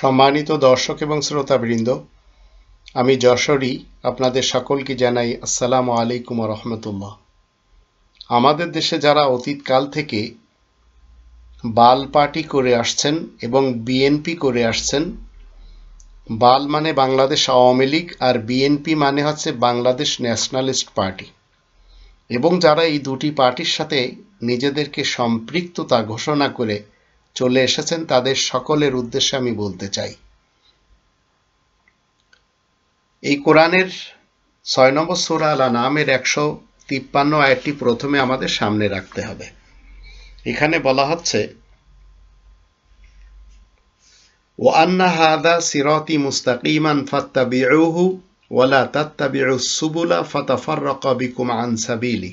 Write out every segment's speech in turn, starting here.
সম্মানিত দর্শক এবং শ্রোতাবৃন্দ, আমি যশোরী আপনাদের সকলকে জানাই আসসালামু আলাইকুম রহমতুল্লাহ। আমাদের দেশে যারা অতীতকাল থেকে বাল পার্টি করে আসছেন এবং বিএনপি করে আসছেন, বাল মানে বাংলাদেশ আওয়ামী লীগ আর বিএনপি মানে হচ্ছে বাংলাদেশ ন্যাশনালিস্ট পার্টি। এবং যারা এই দুটি পার্টির সাথে নিজেদেরকে সম্পৃক্ততা ঘোষণা করে চলে এসেছেন, তাদের সকলের উদ্দেশ্যে আমি বলতে চাই। এই কোরআনের ছয় নম্বর সুরা আলা নামের একশো তিপ্পান্ন আয়াতটি প্রথমে আমাদের সামনে রাখতে হবে। এখানে বলা হচ্ছে ও আন্না হাদা সিরতি মুস্তাকিমান ফাত্তাবিউহু ওয়ালা তাত্তাবিউ সুবুলা ফাতাফাররাকা বিকুম আন সাবিলি।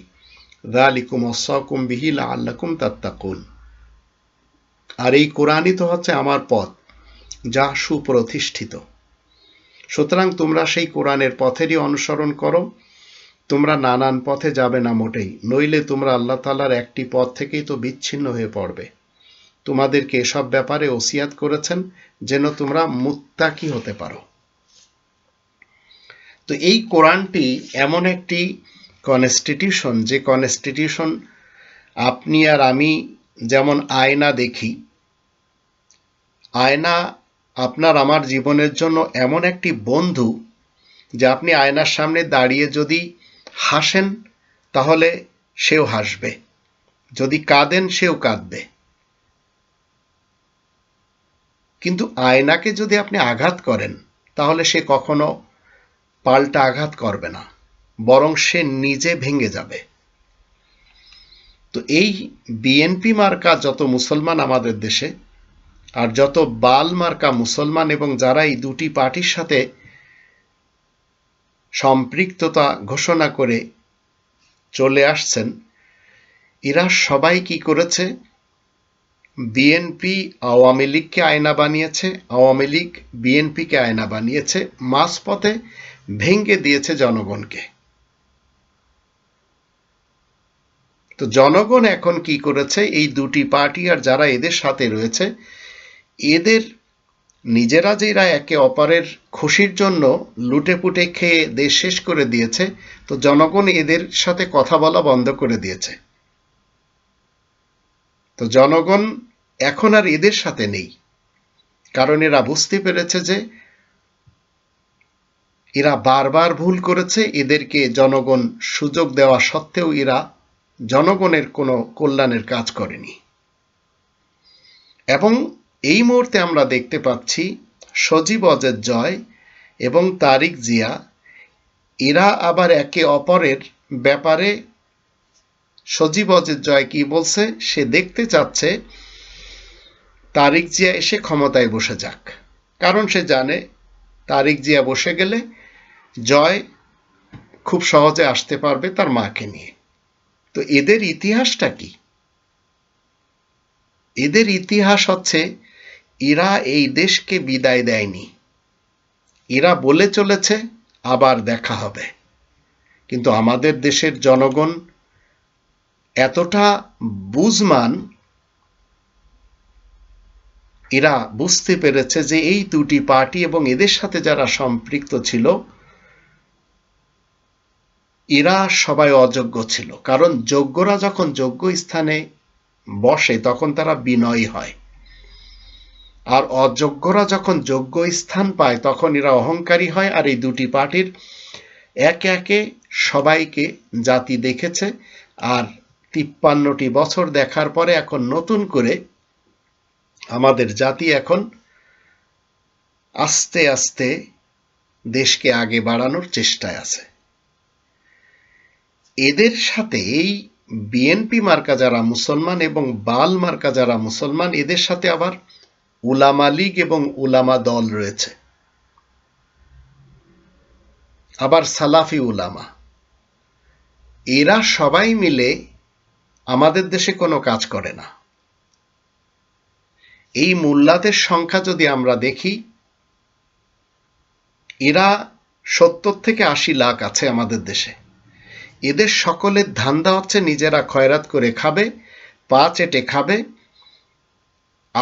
যালিকুম ওয়াসাকুম বিহি লাআল্লাকুম তাত্তাকুন। আর এই কোরআনই তো হচ্ছে আমার পথ, যা সুপ্রতিষ্ঠিত। সুতরাং তোমরা সেই কোরআনের পথেরই অনুসরণ করো। তোমরা নানান পথে যাবে না মোটেই, নইলে তোমরা আল্লাহ তালার একটি পথ থেকেই তো বিচ্ছিন্ন হয়ে পড়বে। তোমাদেরকে এসব ব্যাপারে ওসিয়াত করেছেন যেন তোমরা মুত্তাকি হতে পারো। তো এই কোরআনটি এমন একটি কনস্টিটিউশন যে কনস্টিটিউশন আপনি আর আমি যেমন আয়না দেখি আয়না আপনার আমার জীবনের জন্য এমন একটি বন্ধু যে আপনি আয়নার সামনে দাঁড়িয়ে যদি হাসেন, তাহলে সেও হাসবে। যদি কাঁদেন, সেও কাঁদবে। কিন্তু আয়নাকে যদি আপনি আঘাত করেন, তাহলে সে কখনো পাল্টা আঘাত করবে না, বরং সে নিজে ভেঙে যাবে। তো এই বিএনপি মার্কা যত মুসলমান আমাদের দেশে আর যত বাল মার্কা মুসলমান এবং যারা এই দুটি পার্টির সাথে সম্পৃক্ততা ঘোষণা করে চলে আসছেন, এরা সবাই কি করেছে? বিএনপি আওয়ামী লীগকে আয়না বানিয়েছে, আওয়ামী লীগ বিএনপিকে আয়না বানিয়েছে, মাঝপথে ভেঙ্গে দিয়েছে জনগণকে। তো জনগণ এখন কি করেছে? এই দুটি পার্টি আর যারা এদের সাথে রয়েছে এদের নিজেরা যেরা একে অপরের খুশির জন্য লুটে পুটে খেয়ে দেশ শেষ করে দিয়েছে, তো জনগণ এদের সাথে কথা বলা বন্ধ করে দিয়েছে। তো জনগণ এখন আর এদের সাথে নেই। কারণ এরা বুঝতে পেরেছে যে এরা বারবার ভুল করেছে, এদেরকে জনগণ সুযোগ দেওয়া সত্ত্বেও এরা জনগণের কোনো কল্যাণের কাজ করেনি। এবং এই মুহূর্তে আমরা দেখতে পাচ্ছি সজীব অজের জয় এবং তারিক জিয়া। এরা আবার একে অপরের ব্যাপারে সজীব অজের জয় কি বলছে, সে দেখতে চাচ্ছে। তারিক জিয়া এসে ক্ষমতায় বসে যাক। কারণ সে জানে তারিক জিয়া বসে গেলে জয় খুব সহজে আসতে পারবে তার মাকে নিয়ে। তো এদের ইতিহাসটা কি? এদের ইতিহাস হচ্ছে এরা এই দেশকে বিদায় দেয়নি। এরা বলে চলেছে, আবার দেখা হবে। কিন্তু আমাদের দেশের জনগণ এতটা বুঝমান এরা বুঝতে পেরেছে যে এই দুটি পার্টি এবং এদের সাথে যারা সম্পৃক্ত ছিল এরা সবাই অযোগ্য ছিল। কারণ যোগ্যরা যখন যোগ্য স্থানে বসে, তখন তারা বিনয়ী হয়। আর অযোগ্যরা যখন যোগ্য স্থান পায়, তখন এরা অহংকারী হয় আর এই দুটি পার্টির একে একে সবাইকে জাতি দেখেছে আর তিপ্পান্নটি বছর দেখার পরে এখন নতুন করে আমাদের জাতি এখন আস্তে আস্তে দেশকে আগে বাড়ানোর চেষ্টায় আছে। এদের সাথে এই বিএনপি মার্কা যারা মুসলমান এবং বাল মার্কা যারা মুসলমান, এদের সাথে আবার উলামা লীগ এবং উলামা দল রয়েছে। আবার সালাফি উলামা। এরা সবাই মিলে আমাদের দেশে কোনো কাজ করে না। এই মোল্লাদের সংখ্যা যদি আমরা দেখি, এরা সত্তর থেকে আশি লাখ আছে আমাদের দেশে। এদের সকলের ধান্দা হচ্ছে নিজেরা খয়রাত করে খাবে, পা চেটে খাবে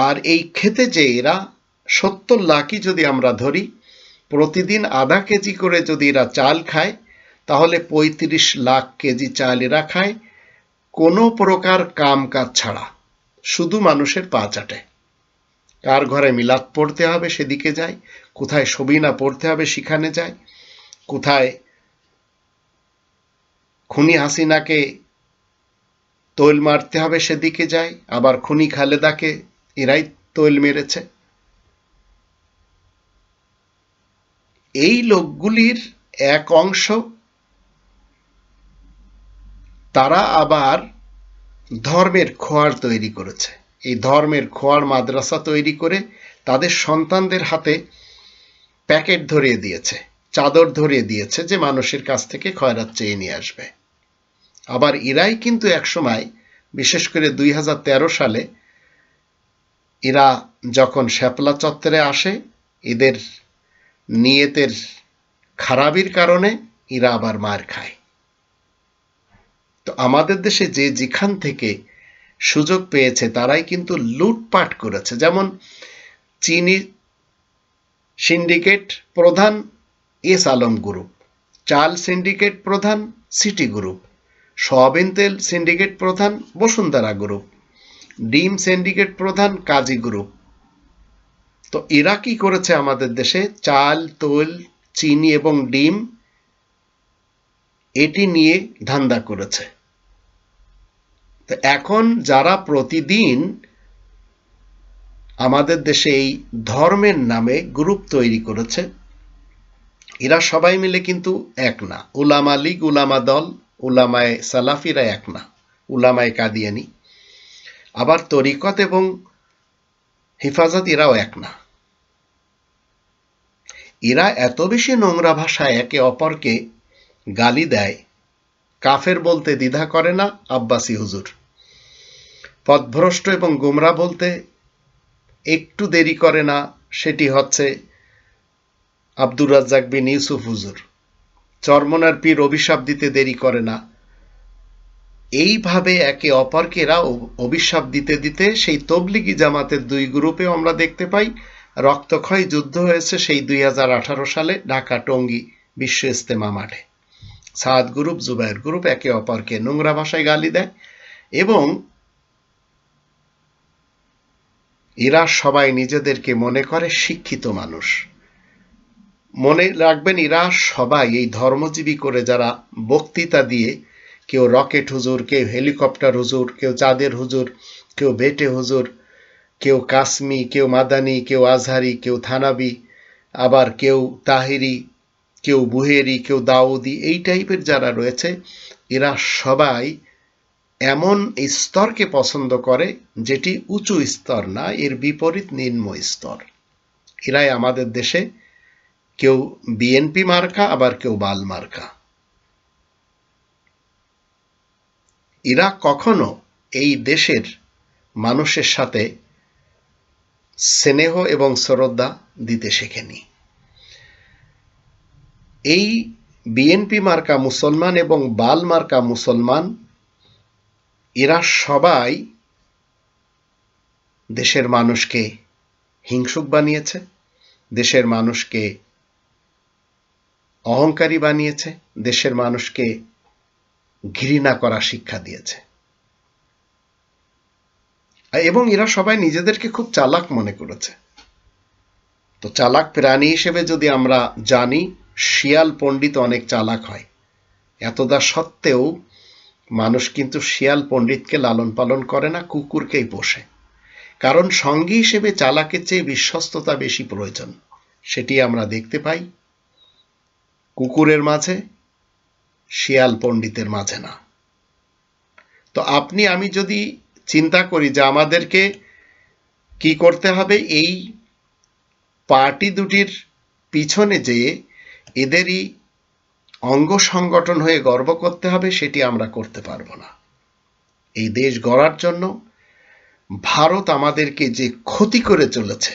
আর এই খেতে যে এরা সত্তর লাখই যদি আমরা ধরি, প্রতিদিন আধা কেজি করে যদি এরা চাল খায়, তাহলে পঁয়ত্রিশ লাখ কেজি চাল এরা খায়, কোনো প্রকার কাম কাজ ছাড়া, শুধু মানুষের পা চাটে। কার ঘরে মিলাদ পড়তে হবে সেদিকে যায়, কোথায় সবিনা পড়তে হবে সেখানে যায়, কোথায় খুনি হাসিনাকে তৈল মারতে হবে সেদিকে যায়, আবার খুনি খালেদাকে এরাই তৈল মেরেছে। এই লোকগুলির এক অংশ, তারা আবার ধর্মের খোয়ার তৈরি করেছে। এই ধর্মের খোয়ার মাদ্রাসা তৈরি করে তাদের সন্তানদের হাতে প্যাকেট ধরিয়ে দিয়েছে, চাদর ধরিয়ে দিয়েছে যে মানুষের কাছ থেকে খয়রাত চেয়ে নিয়ে আসবে। আবার ইরাই কিন্তু একসময়, বিশেষ করে দুই হাজার তেরো সালে এরা যখন শ্যাপলা চত্বরে আসে, এদের নিয়তের খারাপির কারণে এরা আবার মার খায়। তো আমাদের দেশে যে যেখান থেকে সুযোগ পেয়েছে, তারাই কিন্তু লুটপাট করেছে। যেমন চিনি সিন্ডিকেট প্রধান এস আলম গ্রুপ, চাল সিন্ডিকেট প্রধান সিটি গ্রুপ, সোয়াবিন তেল সিন্ডিকেট প্রধান বসুন্ধরা গ্রুপ ডিম সিন্ডিকেট প্রধান কাজী গ্রুপ তো এরা কি করেছে আমাদের দেশে? চাল, তোল, চিনি এবং ডিম, এটি নিয়ে ধান্দা করেছে। তো এখন যারা প্রতিদিন আমাদের দেশে এই ধর্মের নামে গ্রুপ তৈরি করেছে, এরা সবাই মিলে কিন্তু এক না। উলামা লীগ, উলামা দল, উলামায় সালাফিরা এক না। উলামায় কাদিয়ানি। আবার তরিকত এবং হেফাজত এরাও এক না। এরা এত বেশি নোংরা ভাষায় একে অপরকে গালি দেয়, কাফের বলতে দ্বিধা করে না আব্বাসি হুজুর। পথভ্রষ্ট এবং গুমরা বলতে একটু দেরি করে না, সেটি হচ্ছে আব্দুর রাজ্জাক বিন ইউসুফ হুজুর। চরমনার পীর অভিশাপ দিতে দেরি করে না এইভাবে একে অপরকে এরা অভিশাপ দিতে দিতে সেই তবলিগি জামাতের দুই গ্রুপেও আমরা দেখতে পাই, রক্তক্ষয় যুদ্ধ হয়েছে সেই দুই সালে ঢাকা টঙ্গী বিশ্ব ইস্তেমা মাঠে। সাদ গ্রুপ জুবাইর গ্রুপ একে অপরকে নোংরা ভাষায় গালি দেয় এবং এরা সবাই নিজেদেরকে মনে করে শিক্ষিত মানুষ। মনে রাখবেন, এরা সবাই এই ধর্মজীবী করে যারা বক্তৃতা দিয়ে কেউ রকেট হুজুর, কেউ হেলিকপ্টার হুজুর, কেউ চাঁদের হুজুর, কেউ বেটে হুজুর, কেউ কাসমি কেউ মাদানি, কেউ আজহারি, কেউ থানাবি, আবার কেউ তাহিরি, কেউ বুহেরি, কেউ দাউদি, এই টাইপের যারা রয়েছে, এরা সবাই এমন স্তরকে পছন্দ করে যেটি উঁচু স্তর না, এর বিপরীত নিম্ন স্তর। এরাই আমাদের দেশে কেউ বিএনপি মার্কা, আবার কেউ বাল মার্কা। এরা কখনো এই দেশের মানুষের সাথে স্নেহ এবং শ্রদ্ধা দিতে শেখেনি। এই বিএনপি মার্কা মুসলমান এবং বাল মার্কা মুসলমান, এরা সবাই দেশের মানুষকে হিংসুক বানিয়েছে, দেশের মানুষকে অহংকারী বানিয়েছে, দেশের মানুষকে ঘৃণা করা শিক্ষা দিয়েছে। এবং এরা সবাই নিজেদেরকে খুব চালাক মনে করেছে। তো চালাক প্রাণী হিসেবে যদি আমরা জানি, শিয়াল পণ্ডিত অনেক চালাক হয়। এতদা সত্ত্বেও মানুষ কিন্তু শিয়াল পণ্ডিতকে লালন পালন করে না, কুকুরকেই পোষে। কারণ সঙ্গী হিসেবে চালাকের চেয়ে বিশ্বস্ততা বেশি প্রয়োজন। সেটি আমরা দেখতে পাই। কুকুরের মাঝে শিয়াল পণ্ডিতের মাঝে না। তো আপনি, আমি যদি চিন্তা করি যে আমাদেরকে কি করতে হবে, এই পার্টি দুটির পিছনে যেয়ে এদেরই অঙ্গ সংগঠন হয়ে গর্ব করতে হবে, সেটি আমরা করতে পারব না। এই দেশ গড়ার জন্য ভারত আমাদেরকে যে ক্ষতি করে চলেছে,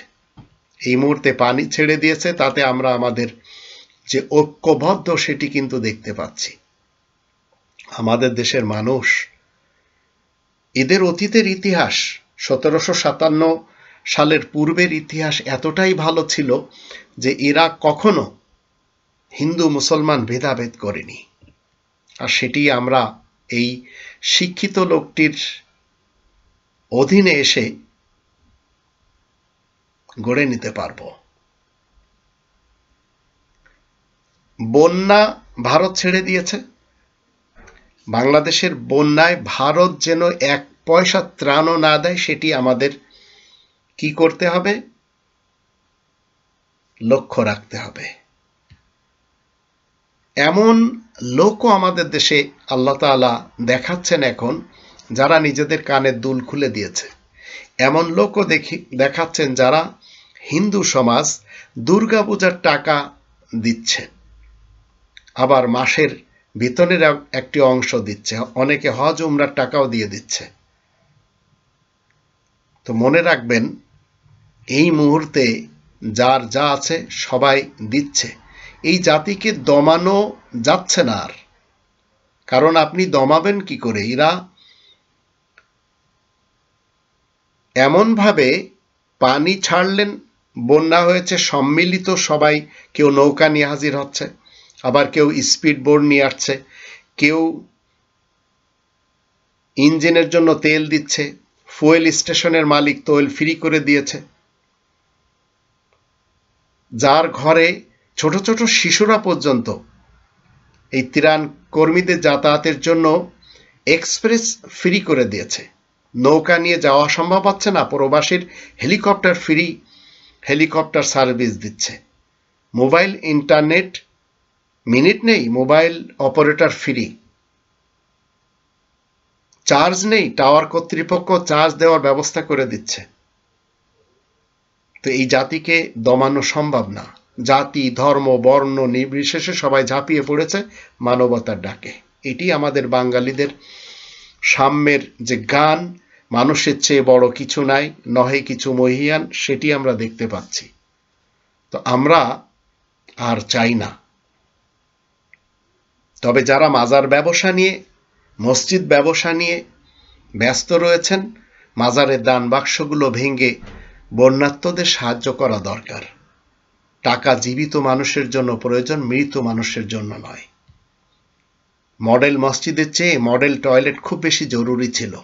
এই মুহূর্তে পানি ছেড়ে দিয়েছে, তাতে আমরা আমাদের যে ঐক্যবদ্ধ, সেটি কিন্তু দেখতে পাচ্ছি। আমাদের দেশের মানুষ। এদের অতীতের ইতিহাস সতেরোশো সাতান্ন সালের পূর্বের ইতিহাস এতটাই ভালো ছিল যে এরা কখনো হিন্দু মুসলমান ভেদাভেদ করেনি। আর সেটি আমরা এই শিক্ষিত লোকটির অধীনে এসে গড়ে নিতে পারব। বন্যা ভারত ছেড়ে দিয়েছে। বাংলাদেশের বন্যায় ভারত যেন এক পয়সা ত্রাণও না দেয়, সেটি আমাদের কি করতে হবে? লক্ষ্য রাখতে হবে। এমন লোকও আমাদের দেশে আল্লাহ তালা দেখাচ্ছেন এখন, যারা নিজেদের কানের দুল খুলে দিয়েছে। এমন লোকও দেখি, দেখাচ্ছেন যারা হিন্দু সমাজ দুর্গাপূজার টাকা দিচ্ছে। আবার মাসের বেতনের একটি অংশ দিচ্ছে। অনেকে হজ, উমরার টাকাও দিয়ে দিচ্ছে। তো মনে রাখবেন, এই মুহূর্তে যার যা আছে সবাই দিচ্ছে। এই জাতিকে দমানো যাচ্ছে না আর। কারণ আপনি দমাবেন কি করে? এরা এমনভাবে পানি ছাড়লেন, বন্যা হয়েছে, সম্মিলিত সবাই কেউ নৌকা নিয়ে হাজির হচ্ছে। আবার কেউ স্পিড বোর্ড নিয়ে আসছে, কেউ ইঞ্জিনের জন্য তেল দিচ্ছে, ফুয়েল স্টেশনের মালিক তৈল ফ্রি করে দিয়েছে। যার ঘরে ছোট ছোট শিশুরা পর্যন্ত এই ত্রাণ কর্মীদের যাতায়াতের জন্য এক্সপ্রেস ফ্রি করে দিয়েছে। নৌকা নিয়ে যাওয়া সম্ভব হচ্ছে না, প্রবাসীর হেলিকপ্টার ফ্রি হেলিকপ্টার সার্ভিস দিচ্ছে। মোবাইল, ইন্টারনেট মিনিট নেই, মোবাইল অপারেটর ফ্রি। চার্জ নেই, টাওয়ার কর্তৃপক্ষ চার্জ দেওয়ার ব্যবস্থা করে দিচ্ছে। তো এই জাতিকে দমানো সম্ভব না। জাতি, ধর্ম, বর্ণ নির্বিশেষে সবাই ঝাঁপিয়ে পড়েছে মানবতার ডাকে। এটি আমাদের বাঙালিদের সাম্যের যে গান, মানুষের চেয়ে বড় কিছু নাই, নহে কিছু মহিয়ান, সেটি আমরা দেখতে পাচ্ছি। তো আমরা আর চাই না। তবে যারা মাজার ব্যবসা নিয়ে, মসজিদ ব্যবসা নিয়ে ব্যস্ত রয়েছেন মাজারের দান বাক্সগুলো ভেঙে বন্যাত্মদের সাহায্য করা দরকার। টাকা জীবিত মানুষের জন্য প্রয়োজন, মৃত মানুষের জন্য নয়। মডেল মসজিদের চেয়ে মডেল টয়লেট খুব বেশি জরুরি ছিল।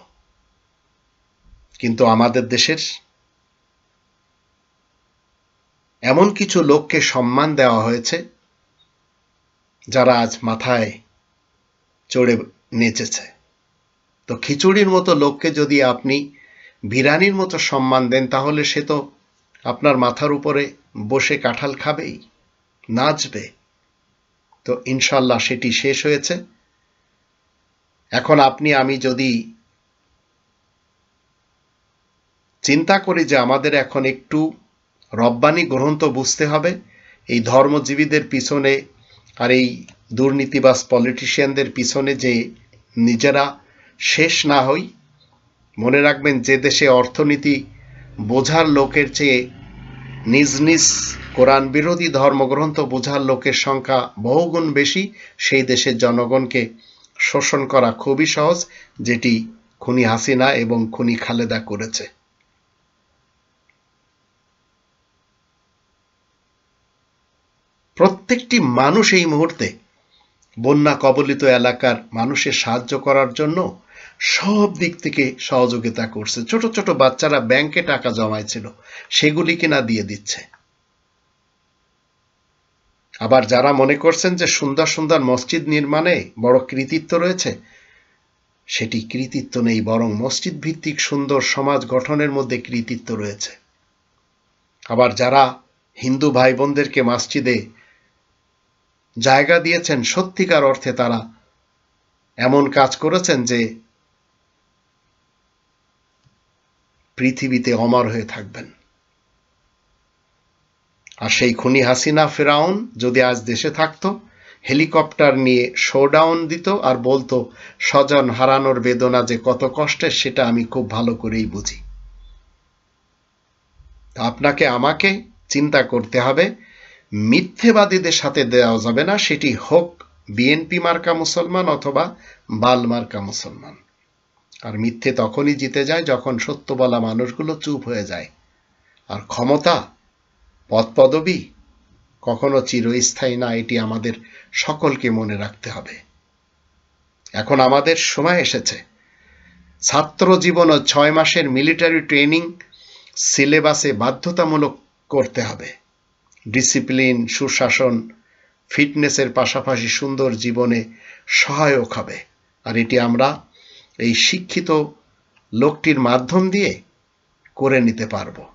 কিন্তু আমাদের দেশের এমন কিছু লোককে সম্মান দেওয়া হয়েছে যারা আজ মাথায় চড়ে নেচেছে। তো খিচুড়ির মতো লোককে যদি আপনি বিরানির মতো সম্মান দেন, তাহলে সে তো আপনার মাথার উপরে বসে কাঁঠাল খাবেই, নাচবে। তো ইনশাল্লাহ সেটি শেষ হয়েছে। এখন আপনি, আমি যদি চিন্তা করি যে আমাদের এখন একটু রব্বানি গ্রন্থ বুঝতে হবে, এই ধর্মজীবীদের পিছনে আর এই দুর্নীতিবাস পলিটিশিয়ানদের পিছনে যে নিজেরা শেষ না হই, মনে রাখবেন যে দেশে অর্থনীতি বোঝার লোকের চেয়ে নিজ নিজ কোরআন বিরোধী ধর্মগ্রন্থ বোঝার লোকের সংখ্যা বহুগুণ বেশি, সেই দেশের জনগণকে শোষণ করা খুবই সহজ, যেটি খুনি হাসিনা এবং খুনি খালেদা করেছে। প্রত্যেকটি মানুষ এই মুহূর্তে বন্যা কবলিত এলাকার মানুষের সাহায্য করার জন্য সব দিক থেকে সহযোগিতা করছে। ছোট ছোট বাচ্চারা ব্যাংকে টাকা জমাইছিল, সেগুলি কিনা দিয়ে দিচ্ছে। আবার যারা মনে করছেন যে সুন্দর সুন্দর মসজিদ নির্মাণে বড় কৃতিত্ব রয়েছে, সেটি কৃতিত্ব নেই, বরং মসজিদ ভিত্তিক সুন্দর সমাজ গঠনের মধ্যে কৃতিত্ব রয়েছে। আবার যারা হিন্দু ভাই বোনদেরকে মসজিদে জায়গা দিয়েছেন সত্যিকার অর্থে তারা। এমন কাজ করেছেন যে পৃথিবীতে অমর হয়ে থাকবেন। আর সেই খুনি হাসিনা ফেরাউন যদি আজ দেশে থাকতো, হেলিকপ্টার নিয়ে শোডাউন দিত আর বলতো, স্বজন হারানোর বেদনা যে কত কষ্টের, সেটা আমি খুব ভালো করেই বুঝি। আপনাকে, আমাকে চিন্তা করতে হবে মিথ্যেবাদীদের সাথে দেওয়া যাবে না, সেটি হোক বিএনপি মার্কা মুসলমান অথবা বাল মার্কা মুসলমান। আর মিথ্যে তখনই জিতে যায় যখন সত্য বলা মানুষগুলো চুপ হয়ে যায়। আর ক্ষমতা পদ পদপদবী কখনো চিরস্থায়ী না, এটি আমাদের সকলকে মনে রাখতে হবে। এখন আমাদের সময় এসেছে। ছাত্র জীবন ও ছয় মাসের মিলিটারি ট্রেনিং সিলেবাসে বাধ্যতামূলক করতে হবে। ডিসিপ্লিন, সুশাসন, ফিটনেসের পাশাপাশি সুন্দর জীবনে সহায়ক হবে। আর এটি আমরা এই শিক্ষিত লোকটির মাধ্যম দিয়ে করে নিতে পারব।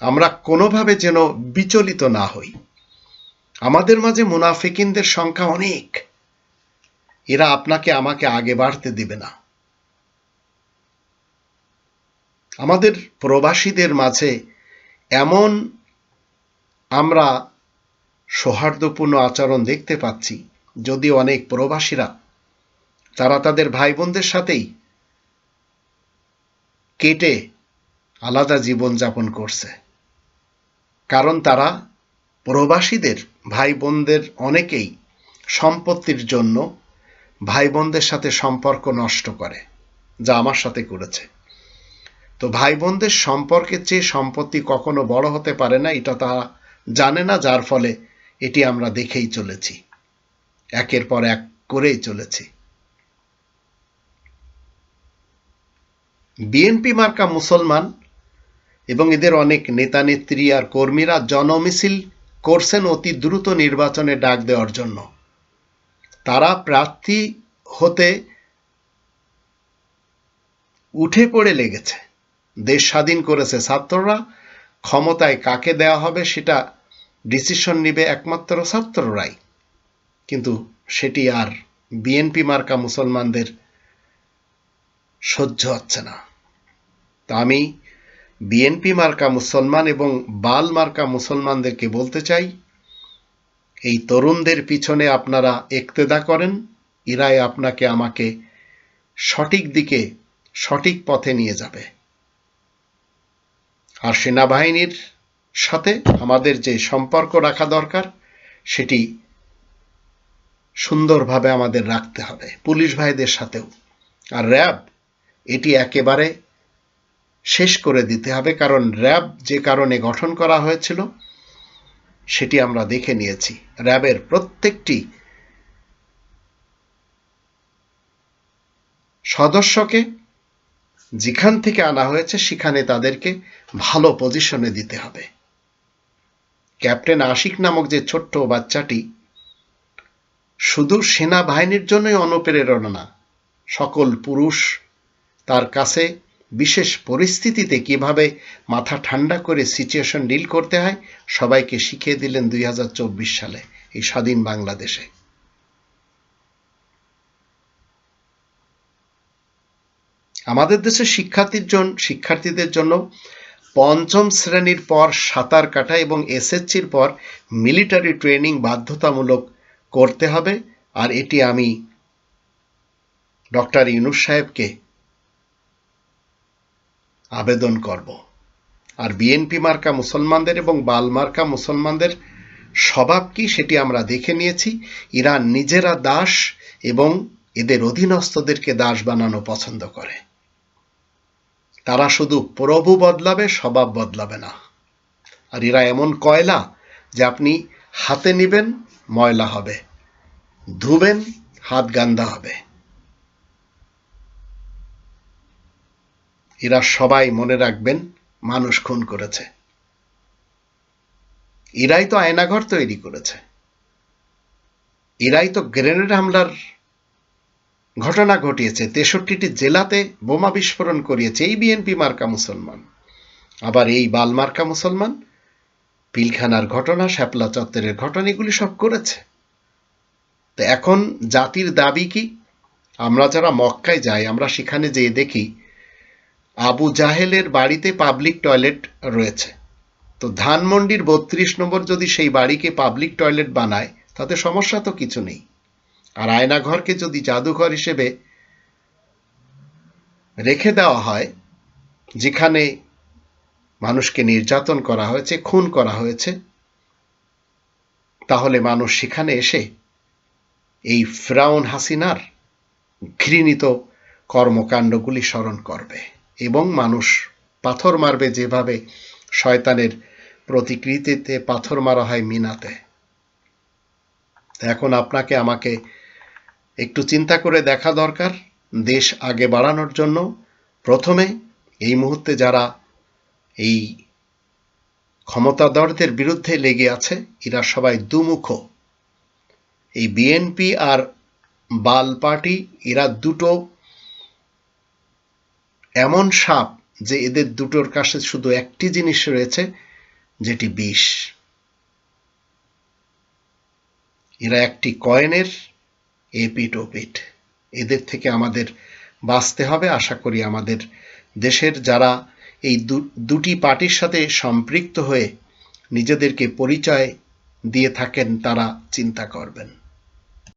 আমরা কোনোভাবে যেন বিচলিত না হই। আমাদের মাঝে মুনাফিকিনদের সংখ্যা অনেক। এরা আপনাকে, আমাকে আগে বাড়তে দিবে না। আমাদের প্রবাসীদের মাঝে এমন আমরা সৌহার্দ্যপূর্ণ আচরণ দেখতে পাচ্ছি, যদি অনেক প্রবাসীরা, তারা তাদের ভাই বোনদের সাথেই কেটে আলাদা জীবন যাপন করছে। কারণ তারা প্রবাসীদের ভাই বোনদের অনেকেই সম্পত্তির জন্য ভাই বোনদের সাথে সম্পর্ক নষ্ট করে, যা আমার সাথে করেছে। তো ভাই বোনদের সম্পর্কের চেয়ে সম্পত্তি কখনো বড় হতে পারে না, এটা তারা জানে না, যার ফলে এটি আমরা দেখেই চলেছি। একের পর এক করেই চলেছি। বিএনপি মার্কা মুসলমান এবং এদের অনেক নেতা, নেত্রী আর কর্মীরা জনমিছিল করছেন অতি দ্রুত নির্বাচনে ডাক দেওয়ার জন্য। তারা প্রার্থী হতে উঠে পড়ে লেগেছে। দেশ স্বাধীন করেছে ছাত্ররা, ক্ষমতায় কাকে দেওয়া হবে সেটা ডিসিশন নিবে একমাত্র ছাত্ররাই। কিন্তু সেটি আর বিএনপি মার্কা মুসলমানদের সহ্য হচ্ছে না। তা আমি বিএনপি মার্কা মুসলমান এবং বাল মার্কা মুসলমানদেরকে বলতে চাই, এই তরুণদের পিছনে আপনারা একতেদা করেন ইরাই আপনাকে আমাকে সঠিক দিকে, সঠিক পথে নিয়ে যাবে। আর সেনাবাহিনীর সাথে আমাদের যে সম্পর্ক রাখা দরকার, সেটি সুন্দরভাবে আমাদের রাখতে হবে, পুলিশ ভাইদের সাথেও। আর র্যাব, এটি একেবারে শেষ করে দিতে হবে, কারণ র্যাব যে কারণে গঠন করা হয়েছিল, সেটি আমরা দেখে নিয়েছি। র্যাবের প্রত্যেকটি সদস্যকে যেখান থেকে আনা হয়েছে, সেখানে তাদেরকে ভালো পজিশনে দিতে হবে। ক্যাপ্টেন আশিক নামক যে ছোট্ট বাচ্চাটি শুধু সেনাবাহিনীর জন্যই অনুপ্রেরণা না সকল পুরুষ তার কাছে বিশেষ পরিস্থিতিতে কীভাবে মাথা ঠান্ডা করে সিচুয়েশন ডিল করতে হয়, সবাইকে শিখিয়ে দিলেন দুই হাজার চব্বিশ সালে এই স্বাধীন বাংলাদেশে। আমাদের দেশে শিক্ষার্থীর জন্য শিক্ষার্থীদের জন্য পঞ্চম শ্রেণির পর সাঁতার কাটা এবং এসএসসির পর মিলিটারি ট্রেনিং বাধ্যতামূলক করতে হবে। আর এটি আমি ডক্টর ইউনুস সাহেবকে আবেদন করব। আর বিএনপি মার্কা মুসলমানদের এবং বাল মার্কা মুসলমানদের স্বভাব কি সেটি আমরা দেখে নিয়েছি। ইরান নিজেরা দাস এবং এদের অধীনস্থদেরকে দাস বানানো পছন্দ করে। তারা শুধু প্রভু বদলাবে, স্বভাব বদলাবে না। আর এরা এমন কয়লা যে আপনি হাতে নিবেন, ময়লা হবে। ধুবেন, হাত গান্দা হবে। এরা সবাই মনে রাখবেন, মানুষ খুন করেছে। এরাই তো আয়নাঘর তৈরি করেছে। এরাই তো গ্রেনেড হামলার ঘটনা ঘটিয়েছে। তেষট্টিটি জেলাতে বোমা বিস্ফোরণ করিয়েছে এই বিএনপি মার্কা মুসলমান। আবার এই বাল মার্কা মুসলমান পিলখানার ঘটনা, শ্যাপলা চত্বরের ঘটনা, এগুলি সব করেছে। তো এখন জাতির দাবি কি? আমরা যারা মক্কায় যাই, আমরা সেখানে যেয়ে দেখি আবু জাহেলের বাড়িতে পাবলিক টয়লেট রয়েছে। তো ধানমন্ডির বত্রিশ নম্বর যদি সেই বাড়িকে পাবলিক টয়লেট বানায়, তাতে সমস্যা তো কিছু নেই। আর আয়নাঘরকে যদি জাদুঘর হিসেবে রেখে দেওয়া হয়, যেখানে মানুষকে নির্যাতন করা হয়েছে, খুন করা হয়েছে, তাহলে মানুষ সেখানে এসে এই ফ্রাউন হাসিনার ঘৃণিত কর্মকাণ্ডগুলি স্মরণ করবে এবং মানুষ পাথর মারবে যেভাবে শয়তানের প্রতিকৃতিতে পাথর মারা হয় মিনাতে। এখন আপনাকে আমাকে একটু চিন্তা করে দেখা দরকার, দেশ আগে বাড়ানোর জন্য। প্রথমে এই মুহূর্তে যারা এই ক্ষমতাধরদের বিরুদ্ধে লেগে আছে, এরা সবাই দুমুখ। এই বিএনপি আর বাল পার্টি, এরা দুটো এমন সাপ যে এদের দুটোর কাছে শুধু একটি জিনিস রয়েছে, যেটি বিষ। এরা একটি কয়েনের এপিট ওপিট। এদের থেকে আমাদের বাঁচতে হবে। আশা করি আমাদের দেশের যারা এই দুটি পার্টির সাথে সম্পৃক্ত হয়ে নিজেদেরকে পরিচয় দিয়ে থাকেন, তারা চিন্তা করবেন।